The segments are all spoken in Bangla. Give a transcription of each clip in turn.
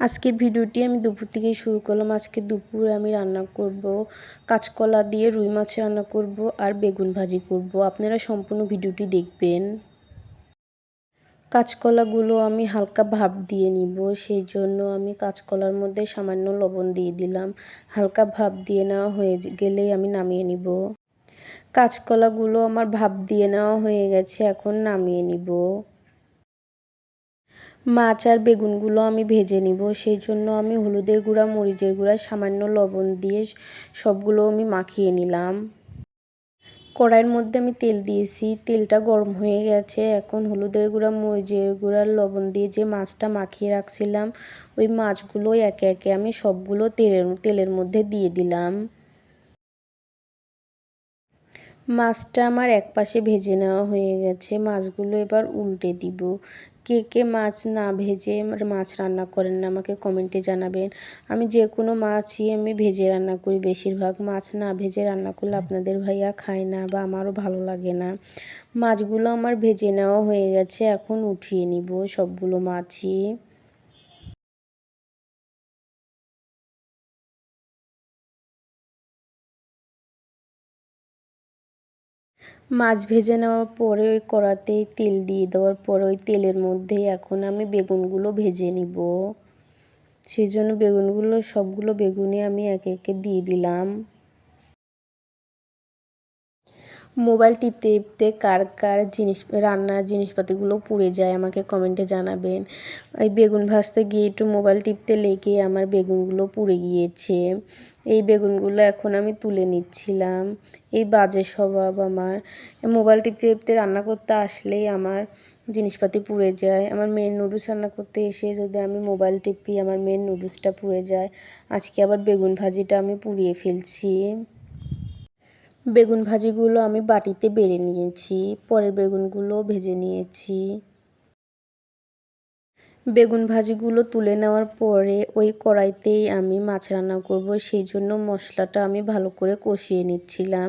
আজকের ভিডিওটি আমি দুপুর থেকেই শুরু করলাম। আজকে দুপুরে আমি রান্না করব, কাঁচকলা দিয়ে রুই মাছ রান্না করব আর বেগুন ভাজি করব। আপনারা সম্পূর্ণ ভিডিওটি দেখবেন। কাঁচকলাগুলো আমি হালকা ভাপ দিয়ে নিব, সেই জন্য আমি কাঁচকলার মধ্যে সামান্য লবণ দিয়ে দিলাম। হালকা ভাপ দিয়ে নেওয়া হয়ে গেলেই আমি নামিয়ে নিব। কাঁচকলাগুলো আমার ভাপ দিয়ে নেওয়া হয়ে গেছে, এখন নামিয়ে নিব। মাছ আর বেগুনগুলো আমি ভেজে নিব। সেই জন্য আমি হলুদের গুঁড়া, মরিচের গুঁড়া, সামান্য লবণ দিয়ে সবগুলো আমি মাখিয়ে নিলাম। কড়াইয়ের মধ্যে আমি তেল দিয়েছি। তেলটা গরম হয়ে গেছে। এখন হলুদের গুঁড়া, মরিচের গুঁড়ার লবণ দিয়ে যে মাছটা মাখিয়ে রাখছিলাম, ওই মাছগুলো একে একে আমি সবগুলো তেলের তেলের মধ্যে দিয়ে দিলাম। মাছটা আমার এক পাশে ভেজে নেওয়া হয়ে গেছে। মাছগুলো এবার উল্টে দিব। কে কে মাছ না ভেজে মাছ রান্না করেন না আমাকে কমেন্টে জানাবেন। আমি যে কোনো মাছই আমি ভেজে রান্না করি বেশিরভাগ। মাছ না ভেজে রান্না করলে আপনাদের ভাইয়া খায় না বা আমারও ভালো লাগে না। মাছগুলো আমার ভেজে নেওয়া হয়ে গেছে। এখন উঠিয়ে নিব সবগুলো মাছই। মাছ ভেজে নেওয়ার পরে ওই কড়াতেই তেল দিয়ে দেওয়ার পরে ওই তেলের মধ্যে এখন আমি বেগুনগুলো ভেজে নিব। সেই জন্য বেগুনগুলো, সবগুলো বেগুনে আমি একে একে দিয়ে দিলাম। মোবাইল টিপতে টিপতে কার কার জিনিস, রান্নার জিনিসপাতিগুলো পুড়ে যায় আমাকে কমেন্টে জানাবেন। এই বেগুন ভাজতে গিয়ে একটু মোবাইল টিপতে লেগে আমার বেগুনগুলো পুড়ে গিয়েছে। এই বেগুনগুলো এখন আমি তুলে নিচ্ছিলাম। এই বাজে স্বভাব আমার। মোবাইল টিপতে টিপতে রান্না করতে আসলেই আমার জিনিসপাতি পুড়ে যায়। আমার মেন নুডলস রান্না করতে এসে যদি আমি মোবাইল টিপি, আমার মেন নুডলসটা পুড়ে যায়। আজকে আবার বেগুন ভাজিটা আমি পুড়িয়ে ফেলছি। বেগুন ভাজিগুলো আমি বাটিতে বেড়ে নিয়েছি পরের বেগুনগুলো ভেজে নিয়েছি। বেগুন ভাজিগুলো তুলে নেওয়ার পরে ওই কড়াইতেই আমি মাছ রান্না করব, সেই জন্য মশলাটা আমি ভালো করে কষিয়ে নিচ্ছিলাম।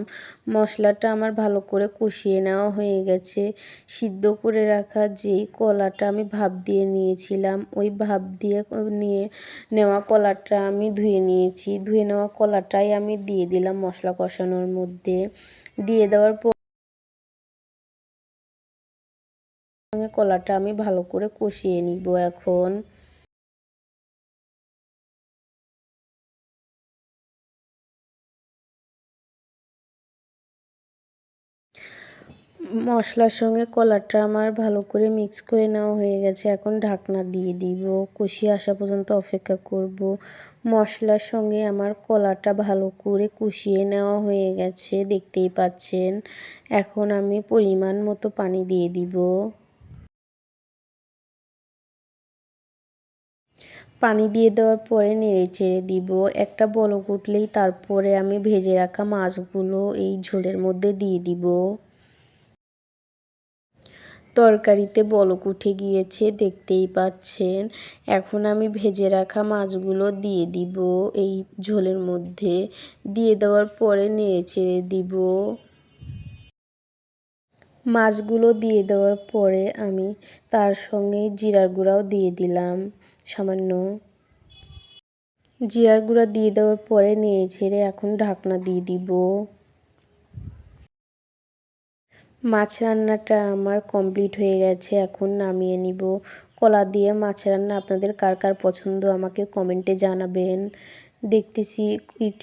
মশলাটা আমার ভালো করে কষিয়ে নেওয়া হয়ে গেছে। সিদ্ধ করে রাখা যেই কলাটা আমি ভাপ দিয়ে নিয়েছিলাম, ওই ভাপ দিয়ে নিয়ে নেওয়া কলাটা আমি ধুয়ে নিয়েছি। ধুয়ে নেওয়া কলাটাই আমি দিয়ে দিলাম মশলা কষানোর মধ্যে। দিয়ে দেওয়ার পর সঙ্গে কলাটা আমি ভালো করে কষিয়ে নিব এখন। মশলার সঙ্গে কলাটা আমার ভালো করে মিক্স করে নেওয়া হয়ে গেছে। এখন ঢাকনা দিয়ে দিব। কষিয়ে আসা পর্যন্ত অপেক্ষা করব। মশলার সঙ্গে আমার কলাটা ভালো করে কষিয়ে নেওয়া হয়ে গেছে, দেখতেই পাচ্ছেন। এখন আমি পরিমাণ মতো পানি দিয়ে দিব। পানি দিয়ে দেওয়ার পরে নেড়ে চেড়ে দিব। একটা বলক উঠলেই তারপরে আমি ভেজে রাখা মাছগুলো এই ঝোলের মধ্যে দিয়ে দিব। তরকারিতে বলক উঠে গিয়েছে, দেখতেই পাচ্ছেন। এখন আমি ভেজে রাখা মাছগুলো দিয়ে দিব এই ঝোলের মধ্যে। দিয়ে দেওয়ার পরে নেড়ে চেড়ে দিব। মাছগুলো দিয়ে দেওয়ার পরে আমি তার সঙ্গে জিরার গুঁড়াও দিয়ে দিলাম। সামান্য জিরার গুঁড়া দিয়ে দেওয়ার পরে নিয়ে ছেড়ে এখন ঢাকনা দিয়ে দিব। মাছ রান্নাটা আমার কমপ্লিট হয়ে গেছে, এখন নামিয়ে নিব। কলা দিয়ে মাছ রান্না আপনাদের কার কার পছন্দ আমাকে কমেন্টে জানাবেন। দেখতেছি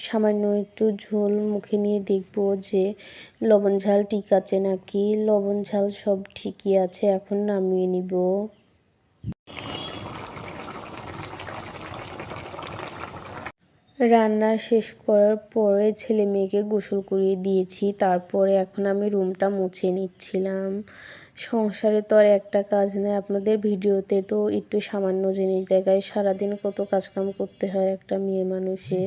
সামান্য একটু ঝোল মুখে নিয়ে দেখব যে লবণ ঝাল ঠিক আছে নাকি। লবণ ঝাল সব ঠিকই আছে, এখন নামিয়ে নিব। রান্না শেষ করার পরে ছেলে মেয়েকে গোসল করিয়ে দিয়েছি। তারপরে এখন আমি রুমটা মুছে নিচ্ছিলাম। সংসারে তো আর একটা কাজ নেই। আপনাদের ভিডিওতে তো একটু সামান্য জিনিস দেখায়। সারাদিন কত কাজকাম করতে হয় একটা মেয়ে মানুষে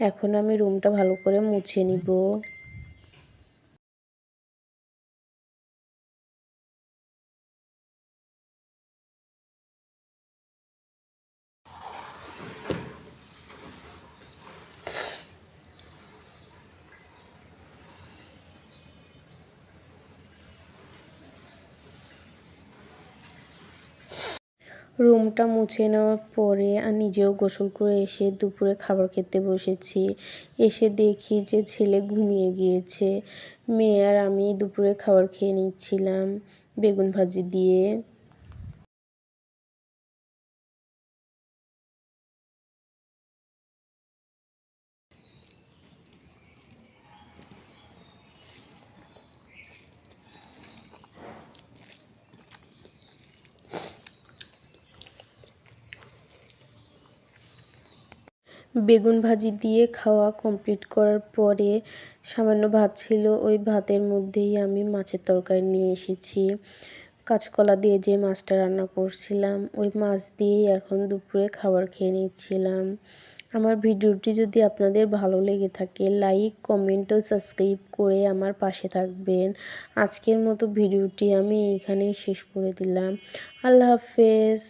এখন আমি রুমটা ভালো করে মুছে নিব। রুমটা মুছে নেওয়ার পরে আর নিজেও গোসল করে এসে দুপুরে খাবার খেতে বসেছি। এসে দেখি যে ছেলে ঘুমিয়ে গিয়েছে। মেয়ে আর আমি দুপুরে খাবার খেয়ে নিচ্ছিলাম বেগুন ভাজি দিয়ে। বেগুন ভাজি দিয়ে খাওয়া কমপ্লিট করার পরে সামান্য ভাত ছিল, ওই ভাতের মধ্যেই আমি মাছের তরকারি নিয়ে এসেছি। কাঁচকলা দিয়ে যে মাছটা রান্না করছিলাম, ওই মাছ দিয়েই এখন দুপুরে খাবার খেয়ে নিচ্ছিলাম। আমার ভিডিওটি যদি আপনাদের ভালো লেগে থাকে লাইক কমেন্ট ও সাবস্ক্রাইব করে আমার পাশে থাকবেন। আজকের মতো ভিডিওটি আমি এখানেই শেষ করে দিলাম। আল্লাহ হাফেজ।